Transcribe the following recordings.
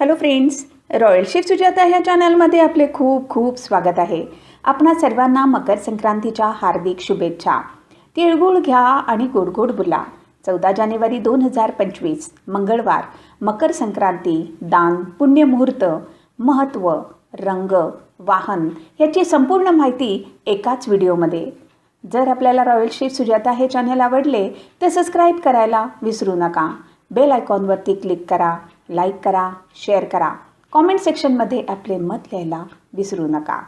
Hello friends royal chef Sujata ह्या चॅनलमध्ये आपले खूप खूप स्वागत आहे. आपणा सर्वांना मकर संक्रांतीच्या हार्दिक शुभेच्छा. तिळगुळ घ्या आणि गोड गोड बोला. चौदा जानेवारी दोन हजार पंचवीस मंगळवार मकर संक्रांती दान पुण्यमुहूर्त महत्त्व रंग वाहन याची संपूर्ण माहिती एकाच व्हिडिओमध्ये. जर आपल्याला रॉयल शेफ सुजाता हे चॅनल आवडले तर सबस्क्राईब करायला विसरू नका. बेल आयकॉनवरती क्लिक करा. लाईक करा शेअर करा. कॉमेंट सेक्शनमध्ये आपले मत लिहायला विसरू नका.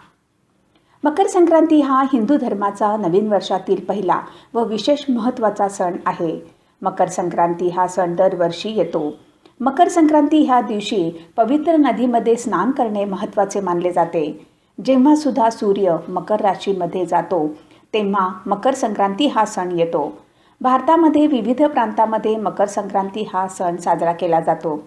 मकर संक्रांती हा हिंदू धर्माचा नवीन वर्षातील पहिला व विशेष महत्त्वाचा सण आहे. मकर संक्रांती हा सण दरवर्षी येतो. मकर संक्रांती ह्या दिवशी पवित्र नदीमध्ये स्नान करणे महत्त्वाचे मानले जाते. जेव्हा सुद्धा सूर्य मकर राशीमध्ये जातो तेव्हा मकर संक्रांती हा सण येतो. भारतामध्ये विविध प्रांतामध्ये मकर संक्रांती हा सण साजरा केला जातो.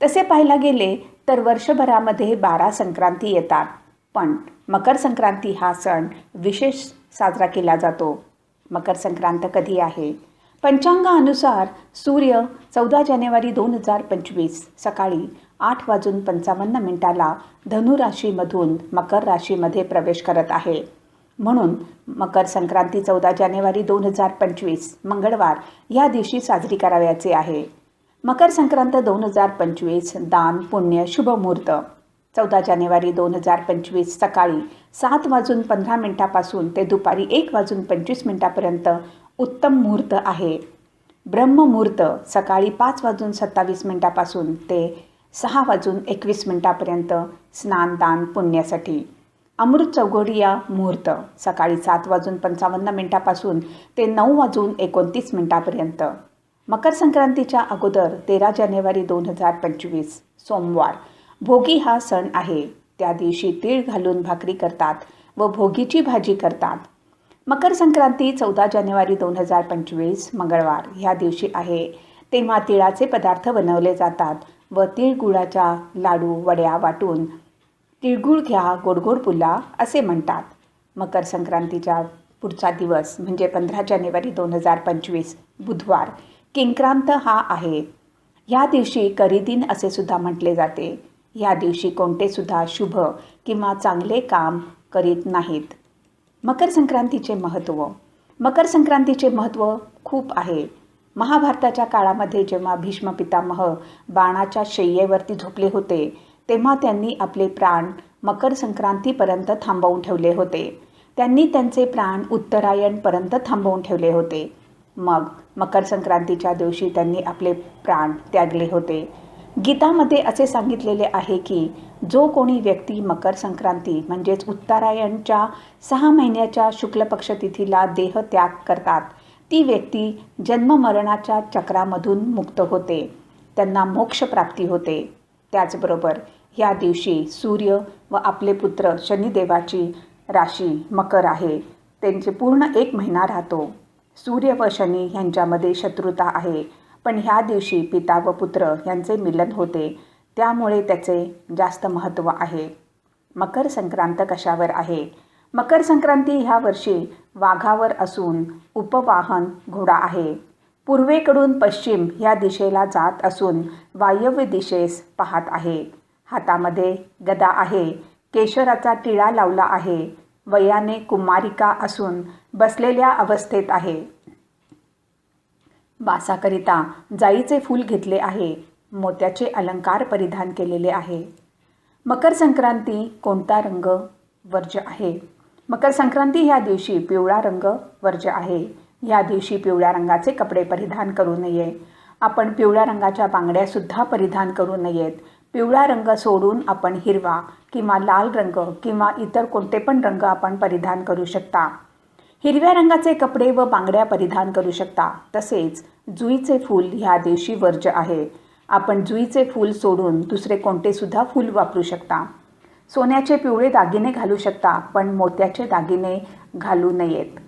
तसे पाहायला गेले तर वर्षभरामध्ये बारा संक्रांती येतात. पण मकर संक्रांती हा सण विशेष साजरा केला जातो. मकर संक्रांत कधी आहे? पंचांगानुसार सूर्य चौदा जानेवारी दोन हजार पंचवीस सकाळी आठ वाजून पंचावन्न मिनिटाला धनुराशीमधून मकर राशीमध्ये प्रवेश करत आहे. म्हणून मकर संक्रांती चौदा जानेवारी दोन हजार पंचवीस मंगळवार या दिवशी साजरी करावयाचे आहे. मकर संक्रांत दोन हजार पंचवीस दान पुण्य शुभमुहूर्त चौदा जानेवारी दोन हजार पंचवीस सकाळी सात वाजून पंधरा मिनिटापासून ते दुपारी एक वाजून पंचवीस मिनिटापर्यंत उत्तम मुहूर्त आहे. ब्रह्ममुहूर्त सकाळी पाच वाजून सत्तावीस मिनिटापासून ते सहा वाजून एकवीस मिनिटापर्यंत स्नान दान पुण्यासाठी. अमृत चौघोडिया मुहूर्त सकाळी सात वाजून पंचावन्न मिनिटापासून ते नऊ वाजून एकोणतीस मिनिटापर्यंत. मकर संक्रांतीच्या अगोदर तेरा जानेवारी दोन हजार पंचवीस सोमवार. भोगी हा सण आहे. त्या दिवशी तीळ घालून भाकरी करतात व भोगीची भाजी करतात. मकर संक्रांती चौदा जानेवारी दोन हजार पंचवीस मंगळवार. ह्या दिवशी आहे. तेव्हा तिळाचे पदार्थ बनवले जातात व तिळगुळाच्या लाडू वड्या वाटून तिळगुळ घ्या गोडगोड पुला असे म्हणतात. मकर संक्रांतीच्या पुढचा दिवस म्हणजे पंधरा जानेवारी दोन हजार पंचवीस बुधवार. किंक्रांत हा आहे. या दिवशी करीदिन असे सुद्धा म्हटले जाते. ह्या दिवशी कोणतेसुद्धा शुभ किंवा चांगले काम करीत नाहीत. मकर संक्रांतीचे महत्त्व मकर संक्रांतीचे महत्त्व खूप आहे. महाभारताच्या काळामध्ये जेव्हा भीष्म पितामह बाणाच्या शय्येवरती झोपले होते तेव्हा त्यांनी आपले प्राण मकर संक्रांतीपर्यंत थांबवून ठेवले होते. त्यांनी त्यांचे प्राण उत्तरायणपर्यंत थांबवून ठेवले होते. मग मकर संक्रांतीच्या दिवशी त्यांनी आपले प्राण त्यागले होते. गीतामध्ये असे सांगितलेले आहे की जो कोणी व्यक्ती मकर संक्रांती म्हणजेच उत्तरायणच्या सहा महिन्याच्या शुक्ल पक्ष तिथीला देह त्याग करतात ती व्यक्ती जन्ममरणाच्या चक्रामधून मुक्त होते. त्यांना मोक्षप्राप्ती होते. त्याचबरोबर या दिवशी सूर्य व आपले पुत्र शनिदेवाची राशी मकर आहे. त्यांचे पूर्ण एक महिना राहतो. सूर्य व शनी ह्यांच्यामध्ये शत्रुता आहे. पण ह्या दिवशी पिता व पुत्र यांचे मिलन होते. त्यामुळे त्याचे जास्त महत्त्व आहे. मकर संक्रांत कशावर आहे? मकर संक्रांती ह्या वर्षी वाघावर असून उपवाहन घोडा आहे. पूर्वेकडून पश्चिम ह्या दिशेला जात असून वायव्य दिशेस पाहत आहे. हातामध्ये गदा आहे. केशराचा टिळा लावला आहे. वयाने कुमारिका असून बसलेल्या अवस्थेत आहे. वासाकरिता जाईचे फूल घेतले आहे. मोत्याचे अलंकार परिधान केलेले आहे. मकर संक्रांती कोणता रंग वर्ज्य आहे? मकर संक्रांती ह्या दिवशी पिवळा रंग वर्ज्य आहे. ह्या दिवशी पिवळ्या रंगाचे कपडे परिधान करू नये. आपण पिवळ्या रंगाच्या बांगड्यासुद्धा परिधान करू नयेत. पिवळा रंग सोडून आपण हिरवा किंवा लाल रंग किंवा इतर कोणते पण रंग आपण परिधान करू शकता. हिरव्या रंगाचे कपडे व बांगड्या परिधान करू शकता. तसेच जुईचे फूल ह्या दिवशी वर्ज्य आहे. आपण जुईचे फूल सोडून दुसरे कोणतेसुद्धा फूल वापरू शकता. सोन्याचे पिवळे दागिने घालू शकता पण मोत्याचे दागिने घालू नयेत.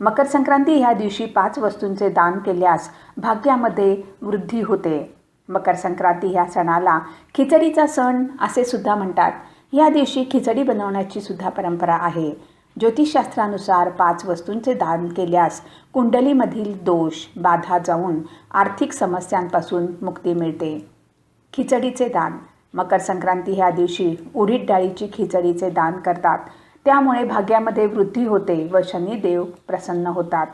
मकर संक्रांती ह्या दिवशी पाच वस्तूंचे दान केल्यास भाग्यामध्ये वृद्धी होते. मकर संक्रांती ह्या सणाला खिचडीचा सण असे सुद्धा म्हणतात. या दिवशी खिचडी बनवण्याची सुद्धा परंपरा आहे. ज्योतिषशास्त्रानुसार पाच वस्तूंचे दान केल्यास कुंडलीमधील दोष बाधा जाऊन आर्थिक समस्यांपासून मुक्ती मिळते. खिचडीचे दान. मकर संक्रांती ह्या दिवशी उडीद डाळीची खिचडीचे दान करतात. त्यामुळे भाग्यामध्ये वृद्धी होते व शनिदेव प्रसन्न होतात.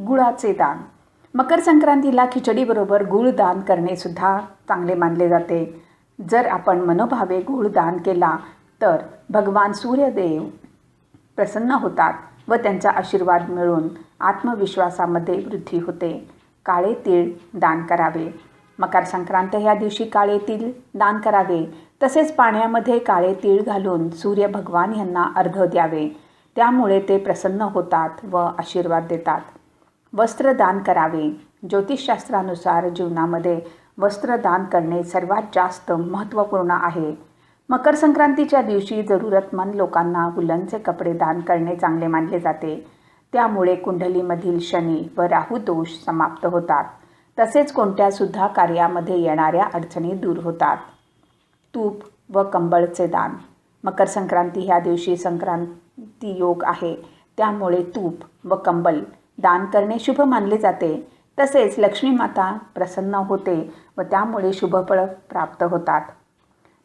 गुळाचे दान. मकर संक्रांतीला खिचडीबरोबर गुळ दान करणेसुद्धा चांगले मानले जाते. जर आपण मनोभावे गुळ दान केला तर भगवान सूर्यदेव प्रसन्न होतात व त्यांचा आशीर्वाद मिळून आत्मविश्वासामध्ये वृद्धी होते. काळे तीळ दान करावे. मकर संक्रांत ह्या दिवशी काळे तीळ दान करावे. तसेच पाण्यामध्ये काळे तीळ घालून सूर्य भगवान यांना अर्घ द्यावे. त्यामुळे ते प्रसन्न होतात व आशीर्वाद देतात. वस्त्रदान करावे. ज्योतिषशास्त्रानुसार जीवनामध्ये वस्त्रदान करणे सर्वात जास्त महत्त्वपूर्ण आहे. मकर संक्रांतीच्या दिवशी जरूरतमंद लोकांना उलनचे कपडे दान करणे चांगले मानले जाते. त्यामुळे कुंडलीमधील शनी व राहू दोष समाप्त होतात. तसेच कोणत्यासुद्धा कार्यामध्ये येणाऱ्या अडचणी दूर होतात. तूप व कंबळचे दान. मकर संक्रांती ह्या दिवशी संक्रांती योग आहे. त्यामुळे तूप व कंबल दान करणे शुभ मानले जाते. तसेच लक्ष्मी माता प्रसन्न होते व त्यामुळे शुभफळ प्राप्त होतात.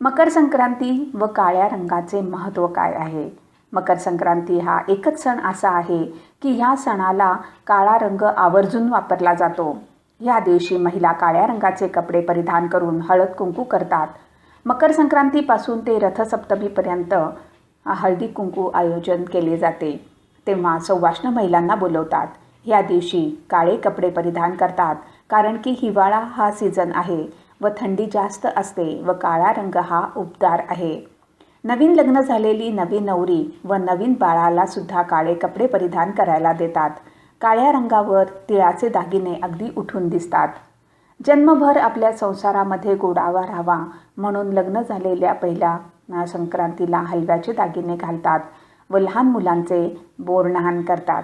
मकर संक्रांती व काळ्या रंगाचे महत्त्व काय आहे? मकर संक्रांती हा एकच सण असा आहे की ह्या सणाला काळा रंग आवर्जून वापरला जातो. ह्या दिवशी महिला काळ्या रंगाचे कपडे परिधान करून हळद कुंकू करतात. मकर संक्रांतीपासून ते रथसप्तमीपर्यंत हळदी कुंकू आयोजन केले जाते. तेव्हा सौवाष्ण महिलांना बोलवतात. ह्या दिवशी काळे कपडे परिधान करतात कारण की हिवाळा हा सीझन आहे व थंडी जास्त असते व काळा रंग हा उबदार आहे. नवीन लग्न झालेली नवी नवरी व नवीन बाळाला सुद्धा काळे कपडे परिधान करायला देतात. काळ्या रंगावर तिळाचे दागिने अगदी उठून दिसतात. जन्मभर आपल्या संसारामध्ये गोडावा राहावा म्हणून लग्न झालेल्या पहिल्या संक्रांतीला हलव्याचे दागिने घालतात व लहान मुलांचे बोरनहान करतात.